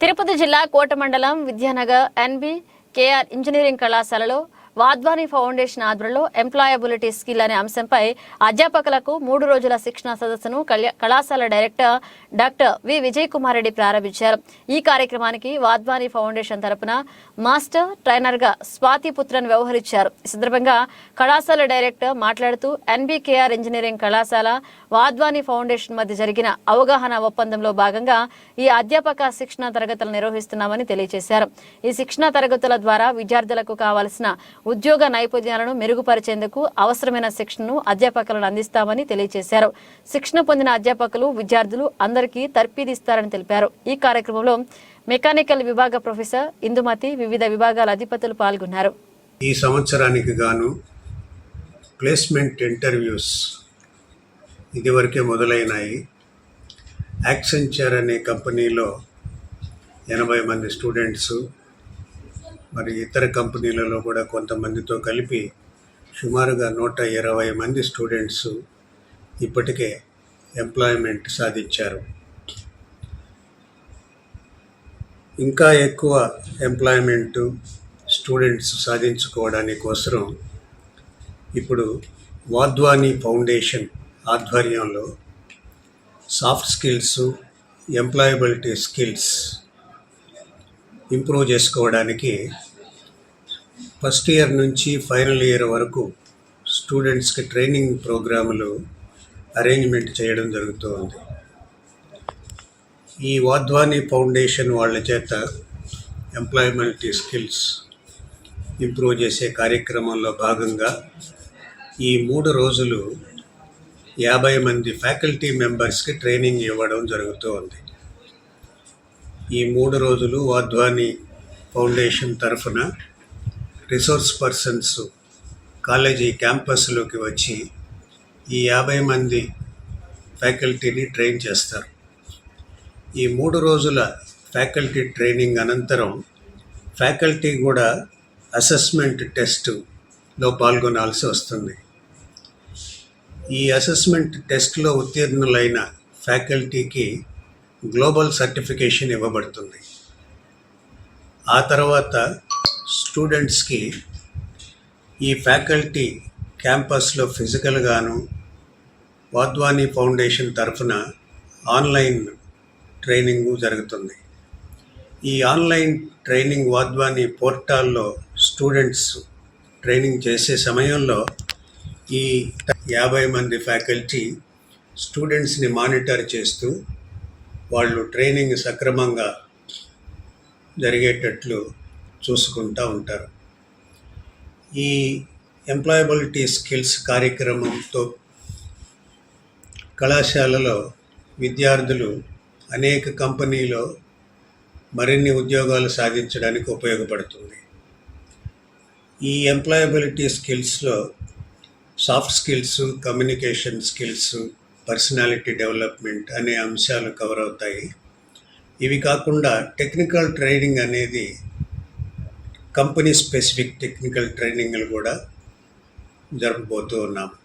తిరుపతి జిల్లా కోట మండలం Vidyanagar N B K R engineering కళాశాలలో వాద్వాని ఫౌండేషన్ ఆధ్వర్యంలో ఎంప్లాయబిలిటీ స్కిల్ అనే అంశంపై అధ్యాపకులకు మూడు రోజుల శిక్షణ సదస్సును కళాశాల director doctor V. Vijay Kumar Reddy ప్రారంభించారు. ఈ కార్యక్రమానికి వాద్వాని ఫౌండేషన్ తరపున మాస్టర్ ట్రైనర్గా స్వాతి పుత్రను వ్యవహరించారు. ఈ సందర్భంగా కళాశాల డైరెక్టర్ మాట్లాడుతూ ఎన్బికేఆర్ ఇంజనీరింగ్ కళాశాల వాద్వాని ఫౌండేషన్ మధ్య జరిగిన అవగాహన ఒప్పందంలో భాగంగా ఈ అధ్యాపక శిక్షణ తరగతులు నిర్వహిస్తున్నామని తెలియజేశారు. ఈ శిక్షణ తరగతుల ద్వారా విద్యార్థులకు కావాల్సిన ఉద్యోగ నైపుణ్యాలను మెరుగుపరిచేందుకు అవసరమైన శిక్షణను అధ్యాపకులను అందిస్తామని తెలియజేశారు. శిక్షణ పొందిన అధ్యాపకులు విద్యార్థులు అందరికీ తర్పీదిస్తారని తెలిపారు. ఈ కార్యక్రమంలో మెకానికల్ విభాగ ప్రొఫెసర్ ఇందుమతి వివిధ విభాగాల అధిపతులు పాల్గొన్నారు. ఈ సంవత్సరానికి గాను ప్లేస్మెంట్ ఇంటర్వ్యూస్ ఇదివరకే మొదలైనాయి. యాక్సెంచర్ అనే కంపెనీలో ఎనభై మంది స్టూడెంట్స్ మరి ఇతర కంపెనీలలో కూడా కొంతమందితో కలిపి సుమారుగా నూట ఇరవై మంది స్టూడెంట్స్ ఇప్పటికే ఎంప్లాయ్మెంట్ సాధించారు. ఇంకా ఎక్కువ ఎంప్లాయ్మెంట్ స్టూడెంట్స్ సాధించుకోవడానికి కోసం ఇప్పుడు వాద్వాని ఫౌండేషన్ ఆధ్వర్యంలో soft skills employability skills improve చేసుకోవడానికి ఫస్ట్ ఇయర్ నుంచి ఫైనల్ ఇయర్ వరకు స్టూడెంట్స్కి ట్రైనింగ్ ప్రోగ్రాములు అరేంజ్మెంట్ చేయడం జరుగుతుంది. ఈ వాద్వాని ఫౌండేషన్ వాళ్ళ చేత ఎంప్లాయబిలిటీ స్కిల్స్ ఇంప్రూవ్ చేసే కార్యక్రమంలో భాగంగా ఈ మూడు రోజులు యాభై మంది ఫ్యాకల్టీ మెంబర్స్కి ట్రైనింగ్ ఇవ్వడం జరుగుతూ ఉంది ఈ మూడు రోజులు వాద్వాని ఫౌండేషన్ తరఫున రిసోర్స్ పర్సన్స్ కాలేజీ క్యాంపస్లోకి వచ్చి ఈ యాభై మంది ఫ్యాకల్టీని ట్రైన్ చేస్తారు. ఈ మూడు రోజుల ఫ్యాకల్టీ ట్రైనింగ్ అనంతరం ఫ్యాకల్టీ కూడా అసెస్మెంట్ టెస్ట్లో పాల్గొనాల్సి వస్తుంది. ఈ అసెస్మెంట్ టెస్ట్లో ఉత్తీర్ణులైన ఫ్యాకల్టీకి గ్లోబల్ సర్టిఫికేషన్ ఇవ్వబడుతుంది. ఆ తర్వాత స్టూడెంట్స్కి ఈ ఫ్యాకల్టీ క్యాంపస్లో ఫిజికల్గాను వాద్వాని ఫౌండేషన్ తరఫున ఆన్లైన్ ట్రైనింగ్ జరుగుతుంది. ఈ ఆన్లైన్ ట్రైనింగ్ వాద్వాని పోర్టాల్లో స్టూడెంట్స్ ట్రైనింగ్ చేసే సమయంలో ఈ యాభై మంది ఫ్యాకల్టీ స్టూడెంట్స్ని మానిటర్ చేస్తూ వాళ్ళు ట్రైనింగ్ సక్రమంగా జరిగేటట్లు చూసుకుంటూ ఉంటారు. ఈ ఎంప్లాయబిలిటీ స్కిల్స్ కార్యక్రమంతో కళాశాలలో విద్యార్థులు అనేక కంపెనీలో మరిన్ని ఉద్యోగాలు సాధించడానికి ఉపయోగపడుతుంది. ఈ employability స్కిల్స్లో soft skills communication skills personality development అనే అంశాలు కవర్ అవుతాయి. ఇవి కాకుండా టెక్నికల్ ట్రైనింగ్ అనేది కంపెనీ స్పెసిఫిక్ టెక్నికల్ ట్రైనింగ్లు కూడా జరపబోతూ ఉన్నాము.